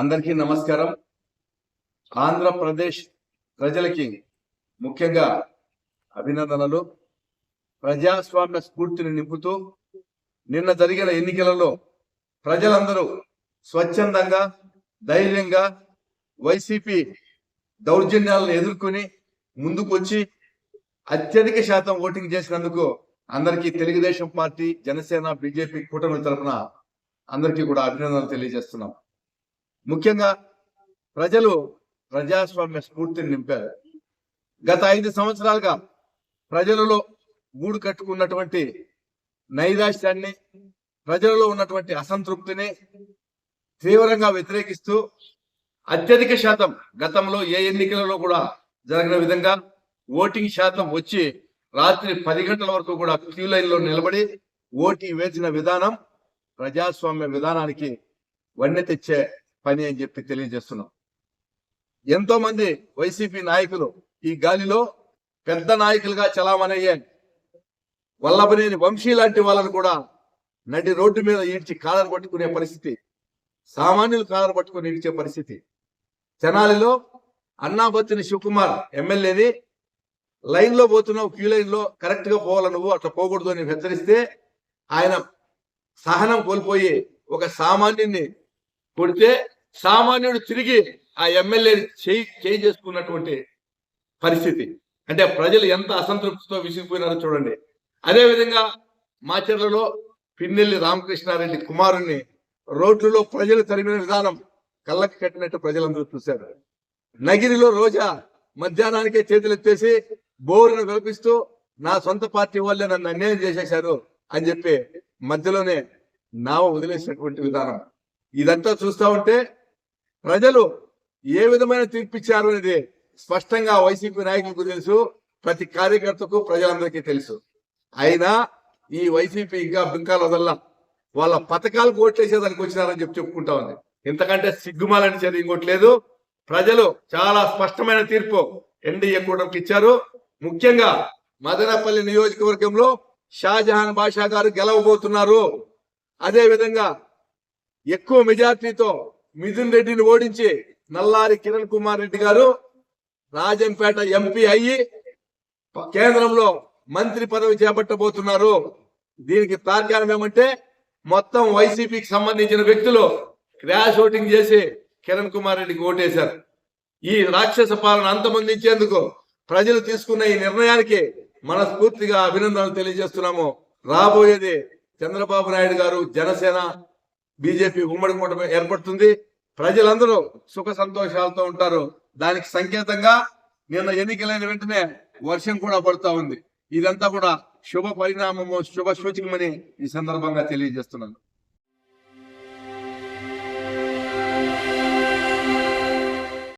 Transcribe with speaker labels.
Speaker 1: అందరికీ నమస్కారం. ఆంధ్రప్రదేశ్ ప్రజలకి ముఖ్యంగా అభినందనలు. ప్రజాస్వామ్య స్ఫూర్తిని నింపుతూ నిన్న జరిగిన ఎన్నికలలో ప్రజలందరూ స్వచ్ఛందంగా ధైర్యంగా వైసీపీ దౌర్జన్యాలను ఎదుర్కొని ముందుకు వచ్చి అత్యధిక శాతం ఓటింగ్ చేసినందుకు అందరికీ తెలుగుదేశం పార్టీ జనసేన బీజేపీ కూటమి తరఫున అందరికీ కూడా అభినందనలు తెలియజేస్తున్నాం. ముఖ్యంగా ప్రజలు ప్రజాస్వామ్య స్ఫూర్తిని నింపారు. గత ఐదు సంవత్సరాలుగా ప్రజలలో గూడు కట్టుకున్నటువంటి నైరాశ్యాన్ని ప్రజలలో ఉన్నటువంటి అసంతృప్తిని తీవ్రంగా వ్యతిరేకిస్తూ అత్యధిక శాతం గతంలో ఏ ఎన్నికలలో కూడా జరిగిన విధంగా ఓటింగ్ శాతం వచ్చి రాత్రి పది గంటల వరకు కూడా క్యూ లైన్లో నిలబడి ఓటింగ్ వేసిన విధానం ప్రజాస్వామ్య విధానానికి వన్నె తెచ్చే పని అని చెప్పి తెలియజేస్తున్నాం. ఎంతో మంది వైసీపీ నాయకులు ఈ గాలిలో పెద్ద నాయకులుగా చలామణయ్యే వల్లభనేని వంశీ లాంటి వాళ్ళను కూడా నడి రోడ్డు మీద ఈడ్చి కాలర్ పట్టుకునే పరిస్థితి సామాన్యులు కాలర్ పట్టుకుని ఈడ్చే పరిస్థితి. తెనాలిలో అన్నాబత్తిని శివకుమార్ ఎమ్మెల్యేని లైన్లో పోతున్నావు క్యూ లైన్లో కరెక్ట్గా పోవాలి నువ్వు అట్లా పోకూడదు అని హెచ్చరిస్తే ఆయన సహనం కోల్పోయి ఒక సామాన్యుని కొడితే సామాన్యుడు తిరిగి ఆ ఎమ్మెల్యే చేయి చేయి చేసుకున్నటువంటి పరిస్థితి. అంటే ప్రజలు ఎంత అసంతృప్తితో విసిగిపోయినారో చూడండి. అదే విధంగా మాచర్లలో పిన్నెల్లి రామకృష్ణారెడ్డి కుమారుణ్ణి రోడ్లలో ప్రజలు తరిమిన విధానం కళ్ళకి కట్టినట్టు ప్రజలందరూ చూశారు. నగిరిలో రోజా మధ్యాహ్నానికే చేతులు ఎత్తేసి బోరును కల్పిస్తూ నా సొంత పార్టీ వాళ్ళే నన్ను అన్యాయం చేసేశారు అని చెప్పి మధ్యలోనే నావ వదిలేసినటువంటి విధానం. ఇదంతా చూస్తా ఉంటే ప్రజలు ఏ విధమైన తీర్పిచ్చారు అనేది స్పష్టంగా వైసీపీ నాయకులకు తెలుసు ప్రతి కార్యకర్తకు ప్రజలందరికీ తెలుసు. అయినా ఈ వైసీపీ ఇంకా బింకాల వదల్లా. వాళ్ళ పథకాలకు ఓట్లేసేదానికి వచ్చినారని చెప్పి చెప్పుకుంటా ఉంది. ఇంతకంటే సిగ్గుమాలని చర్య ఇంకోట్లేదు ప్రజలు చాలా స్పష్టమైన తీర్పు ఎన్డీఏ కూటమికి ఇచ్చారు. ముఖ్యంగా మదనపల్లి నియోజకవర్గంలో షాజహాన్ బాషా గారు గెలవబోతున్నారు. అదే విధంగా ఎక్కువ మెజార్టీతో మిథున్ రెడ్డిని ఓడించి నల్లారి కిరణ్ కుమార్ రెడ్డి గారు రాజంపేట ఎంపీ అయ్యి కేంద్రంలో మంత్రి పదవి చేపట్టబోతున్నారు. దీనికి తార్కాణం ఏమంటే మొత్తం వైసీపీకి సంబంధించిన వ్యక్తులు క్రాష్ ఓటింగ్ చేసి కిరణ్ కుమార్ రెడ్డికి ఓటేశారు. ఈ రాక్షస పాలన అంతమొందించేందుకు ప్రజలు తీసుకున్న ఈ నిర్ణయానికి మనస్ఫూర్తిగా అభినందనలు తెలియజేస్తున్నాము. రాబోయేది చంద్రబాబు నాయుడు గారు జనసేన బీజేపీ ఉమ్మడి కూటమి ఏర్పడుతుంది. ప్రజలందరూ సుఖ సంతోషాలతో ఉంటారు. దానికి సంకేతంగా నిన్న ఎన్నికలైన వెంటనే వర్షం కూడా పడుతా ఉంది. ఇదంతా కూడా శుభ పరిణామము శుభ సూచకమని ఈ సందర్భంగా తెలియజేస్తున్నాను.